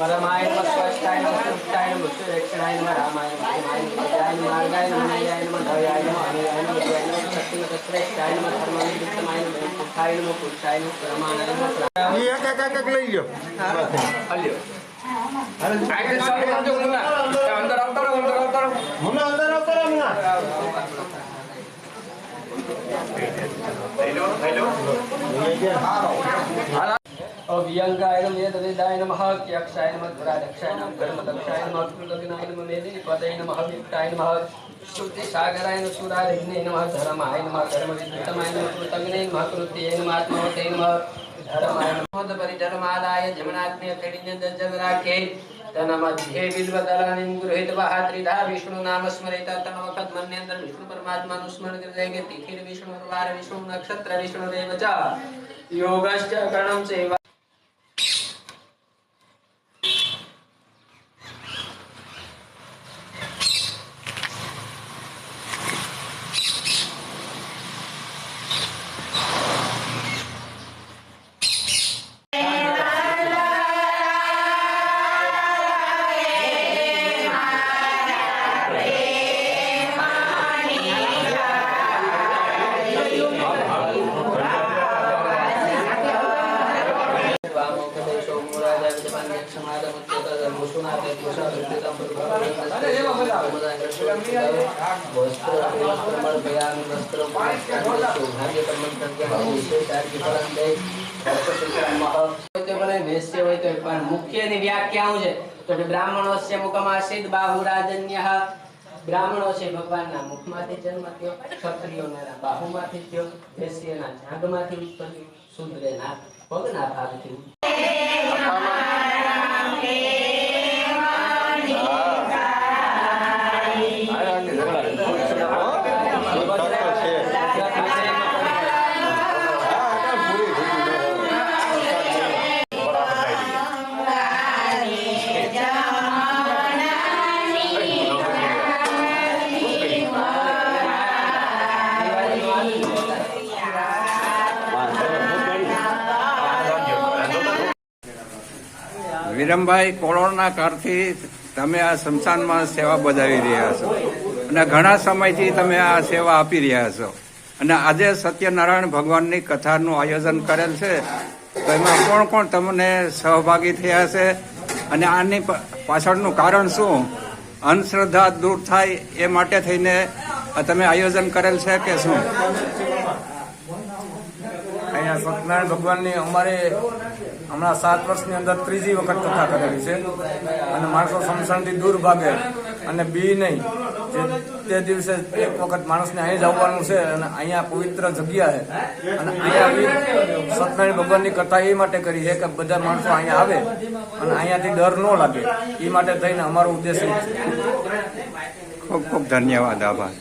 પરમાય નમઃ સ્વષ્ટાય નમઃ સુષ્ટાય નમઃ સુરક્ષણાય નમઃ રામાય નમઃ ભીમાય નમઃ નમઃ માર્ગાય નમઃ નયાય નમઃ ધવયાય નમઃ અનુયાય નમઃ જયાય નમઃ સત્યમ શ્રેષ્ઠાય નમઃ ધર્મવિદ્યમાય નમઃ પુરુષાય નમઃ પુરુષાય નમઃ પરમાય નમઃ ઈ એક એક એક લઈ લ્યો હમણાં અંદર આવતો અંદર હમણાં અવ્યંગાય અંદર વેદવેદાય નમઃ હેલો નમઃ ધુરાધક્ષાય નમઃ કર્મદક્ષાય નમઃ કૃતજ્ઞાય નમઃ મેદિનિપતય નમઃ વિક્તાય નમઃ શ્રુતિ સાગરાય નમઃ સુરારિઘ્ને નમઃ ધર્માય નમઃ ધર્મવિદ્યુતમાય નમઃ કૃતજ્ઞે નમઃ કૃત્યે નમઃ આત્મવતે નમઃ ધર્માય નમઃ પરિધર્માદાય જમનાગ્ને કડિન્ય દજ્જગ રાખે તન મધ્યે બિલ્વદલાનિમ ગૃહીત્વા ત્રિધા વિષ્ણુ નામ સ્મરિત તન વખત મનની અંદર વિષ્ણુ પરમાત્માનું સ્મરણ કરી જાય કે તિથિર વિષ્ણુ વાર મુખ્યની વ્યાખ્યા છે તો બ્રાહ્મણો છે મુખમાસિત બાહુરાજન્ય બ્રાહ્મણો છે ભગવાનના મુખમાંથી જન્મ થયો ક્ષત્રિયોના બાહુમાંથી થયો વૈશ્યના જાંઘમાંથી ઉત્પન્ન શૂદ્રના પગના ભાગથી વિરમભાઈ કોરોના કાળથી તમે આ સ્મશાનમાં સેવા બજાવી રહ્યા છો. અને ઘણા સમયથી તમે આ સેવા આપી રહ્યા છો. અને આજે સત્યનારાયણ ભગવાનની કથાનું આયોજન કરેલ છે. તો એમાં કોણ કોણ તમને સહભાગી થયા છે? અને આની પાછળનું કારણ શું? અંધશ્રદ્ધા દૂર થાય એ માટે થઈને તમે આયોજન કરેલ છે કે શું? અહીંયા સત્યનારાયણ ભગવાનની અમારે હમણાં સાત વર્ષની અંદર ત્રીજી વખત કથા કરેલી છે. અને માણસો સમસણથી દૂર ભાગે. અને બી નહીં. જે તે દિવસે એક વખત માણસને અહીં જ આવવાનું છે અને અહીંયા પવિત્ર જગ્યા છે. અને અહીંયા સત્યનારાયણ ભગવાનની કથા એ માટે કરી છે કે બધા માણસો અહીંયા આવે અને અહીંયાથી ડર ન લાગે. એ માટે થઈને અમારો ઉદ્દેશ ખૂબ ખૂબ ધન્યવાદ, આભાર.